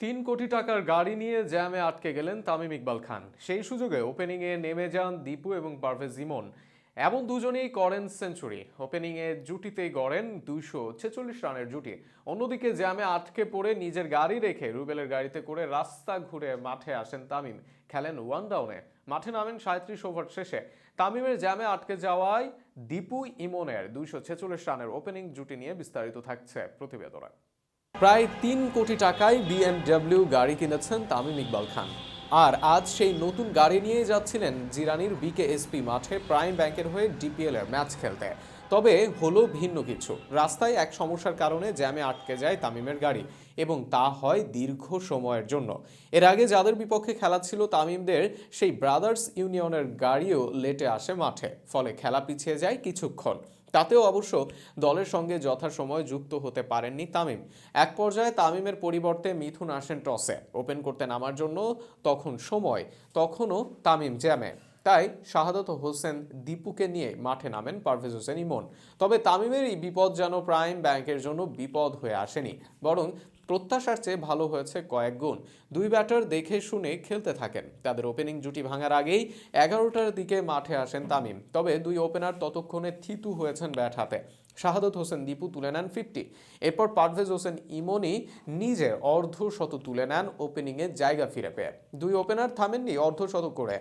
তিন কোটি টাকার গাড়ি নিয়ে জ্যামে আটকে গেলেন তামিম ইকবাল খান। সেই সুযোগে ওপেনিংয়ে নেমে যান দীপু এবং পারভেজ ইমন। এমন দুজনেই করেন সেঞ্চুরি। ওপেনিংয়ে জুটিতেই গড়েন দুইশো ছেচল্লিশ রানের জুটি। অন্যদিকে জ্যামে আটকে পড়ে নিজের গাড়ি রেখে রুবেলের গাড়িতে করে রাস্তা ঘুরে মাঠে আসেন তামিম। খেলেন ওয়ান ডাউনে। মাঠে নামেন সাঁত্রিশ ওভার শেষে। তামিমের জ্যামে আটকে যাওয়ায় দীপু ইমনের দুইশো ছেচল্লিশ রানের ওপেনিং জুটি নিয়ে বিস্তারিত থাকছে প্রতিবেদনে। প্রায় তিন কোটি টাকায় বিএমডব্লিউ গাড়ি কিনেছেন তামিম ইকবাল খান। আর আজ সেই নতুন গাড়ি নিয়ে যাচ্ছিলেন জিরানির বিকেএসপি মাঠে প্রাইম ব্যাংকের হয়ে ডিপিএল এর ম্যাচ খেলতে। তবে হলো ভিন্ন কিছু। রাস্তায় এক সমস্যার কারণে জ্যামে আটকে যায় তামিমের গাড়ি এবং তা হয় দীর্ঘ সময়ের জন্য। এর আগে যাদের বিপক্ষে খেলা ছিল তামিমদের, সেই ব্রাদার্স ইউনিয়নের গাড়িও লেটে আসে মাঠে, ফলে খেলা পিছিয়ে যায় কিছুক্ষণ। তাতেও অবশ্য দলের সঙ্গে যথাসময়ে যুক্ত হতে পারেননি তামিম। এক পর্যায়ে তামিমের পরিবর্তে মিথুন আসেন টসে। ওপেন করতে নামার জন্য তখন সময়, তখনও তামিম জ্যামে। তাই শাহাদত হোসেন দীপুকে নিয়ে মাঠে নামেন পারভেজ হোসেন ইমন। তবে তামিমের এই বিপদ যেন প্রাইম ব্যাংকের জন্য বিপদ হয়ে আসেনি, বরং প্রত্যাশার চেয়ে ভালো হয়েছে কয়েক গুণ। দুই ব্যাটার দেখে শুনে খেলতে থাকেন। তাদের ওপেনিং জুটি ভাঙার আগেই এগারোটার দিকে মাঠে আসেন তামিম। তবে দুই ওপেনার ততক্ষণে থিতু হয়েছেন ব্যাট হাতে। শাহাদত হোসেন দীপু তুলে নেন ফিফটি। এরপর পারভেজ হোসেন ইমনি নিজের অর্ধশত তুলে নেন ওপেনিংয়ে জায়গা ফিরে পেয়ে। দুই ওপেনার থামেননি অর্ধশত করে।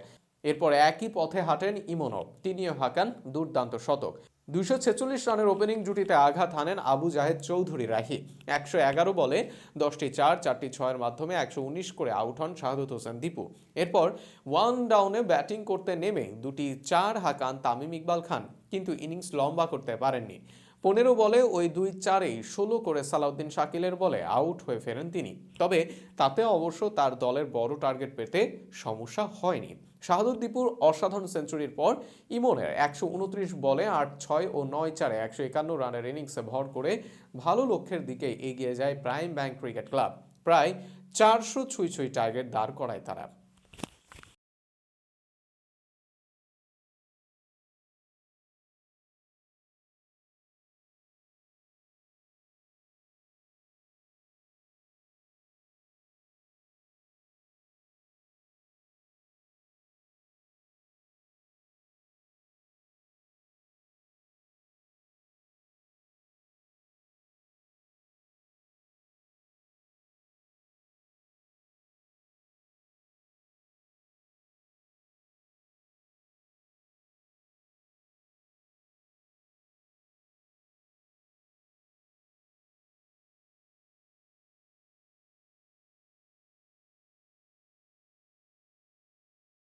এরপর একই পথে হাঁটেন ইমনও, তিনিও হাঁকান দুর্দান্ত শতক। দুইশো ছেচল্লিশ রানের ওপেনিং জুটিতে আঘাত হানেন আবু জাহেদ চৌধুরী রাহি। একশো এগারো বলে দশটি চার, চারটি ছয়ের মাধ্যমে একশো উনিশ করে আউট হন শাহাদুত হোসেন দীপু। এরপর ওয়ান ডাউনে ব্যাটিং করতে নেমে দুটি চার হাঁকান তামিম ইকবাল খান, কিন্তু ইনিংস লম্বা করতে পারেননি। পনেরো বলে ওই দুই চারেই ষোলো করে সালাউদ্দিন শাকিলের বলে আউট হয়ে ফেরেন তিনি। তবে তাতে অবশ্য তার দলের বড় টার্গেট পেতে সমস্যা হয়নি। শাহাদুর দীপুর অসাধারণ সেঞ্চুরির পর ইমনের একশো উনত্রিশ বলে আট ছয় ও নয় চারে একশো একান্ন রানের ইনিংসে ভর করে ভালো লক্ষ্যের দিকে এগিয়ে যায় প্রাইম ব্যাংক ক্রিকেট ক্লাব। প্রায় চারশো ছুঁই ছুঁই টার্গেট দাঁড় করায় তারা।